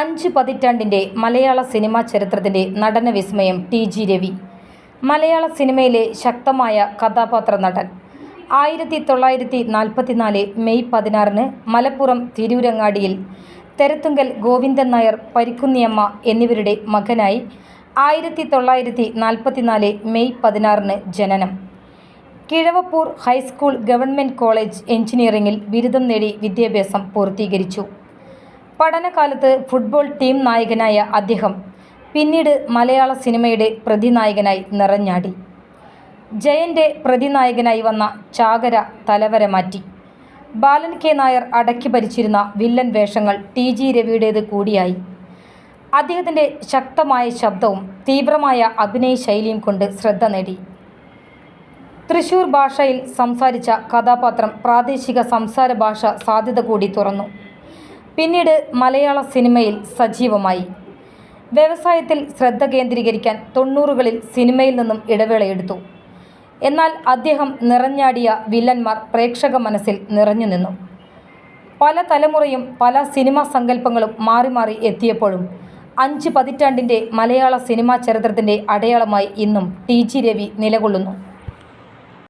അഞ്ച് പതിറ്റാണ്ടിന്റെ മലയാള സിനിമാ ചരിത്രത്തിന്റെ നടന വിസ്മയം ടി ജി രവി. മലയാള സിനിമയിലെ ശക്തമായ കഥാപാത്ര നടൻ. ആയിരത്തി തൊള്ളായിരത്തി നാൽപ്പത്തിനാല് മെയ് പതിനാറിന് മലപ്പുറം തിരൂരങ്ങാടിയിൽ തെരത്തുങ്കൽ ഗോവിന്ദൻ നായർ പരിക്കുന്നിയമ്മ എന്നിവരുടെ മകനായി ആയിരത്തി തൊള്ളായിരത്തി നാൽപ്പത്തിനാല് മെയ് പതിനാറിന് ജനനം. കിഴവപ്പൂർ ഹൈസ്കൂൾ ഗവൺമെന്റ് കോളേജ് എഞ്ചിനീയറിംഗിൽ ബിരുദം നേടി വിദ്യാഭ്യാസം പൂർത്തീകരിച്ചു. പഠനകാലത്ത് ഫുട്ബോൾ ടീം നായകനായ അദ്ദേഹം പിന്നീട് മലയാള സിനിമയുടെ പ്രതിനായകനായി നിറഞ്ഞാടി. ജയന്റെ പ്രതിനായകനായി വന്ന ചാകര തലവര മാറ്റി. ബാലൻ കെ നായർ അടക്കി ഭരിച്ചിരുന്ന വില്ലൻ വേഷങ്ങൾ ടി ജി രവിയുടേത് കൂടിയായി. അദ്ദേഹത്തിന്റെ ശക്തമായ ശബ്ദവും തീവ്രമായ അഭിനയ ശൈലിയും കൊണ്ട് ശ്രദ്ധ നേടി. തൃശൂർ ഭാഷയിൽ സംസാരിച്ച കഥാപാത്രം പ്രാദേശിക സംസാര ഭാഷ സാധ്യത കൂടി തുറന്നു. പിന്നീട് മലയാള സിനിമയിൽ സജീവമായി. വ്യവസായത്തിൽ ശ്രദ്ധ കേന്ദ്രീകരിക്കാൻ തൊണ്ണൂറുകളിൽ സിനിമയിൽ നിന്നും ഇടവേളയെടുത്തു എന്നാൽ അദ്ദേഹം നിറഞ്ഞാടിയ വില്ലന്മാർ പ്രേക്ഷക മനസ്സിൽ നിറഞ്ഞു നിന്നു. പല തലമുറയും പല സിനിമാ സങ്കല്പങ്ങളും മാറി മാറി എത്തിയപ്പോഴും അഞ്ച് പതിറ്റാണ്ടിന്റെ മലയാള സിനിമാ ചരിത്രത്തിന്റെ അടയാളമായി ഇന്നും ടി ജി രവി നിലകൊള്ളുന്നു.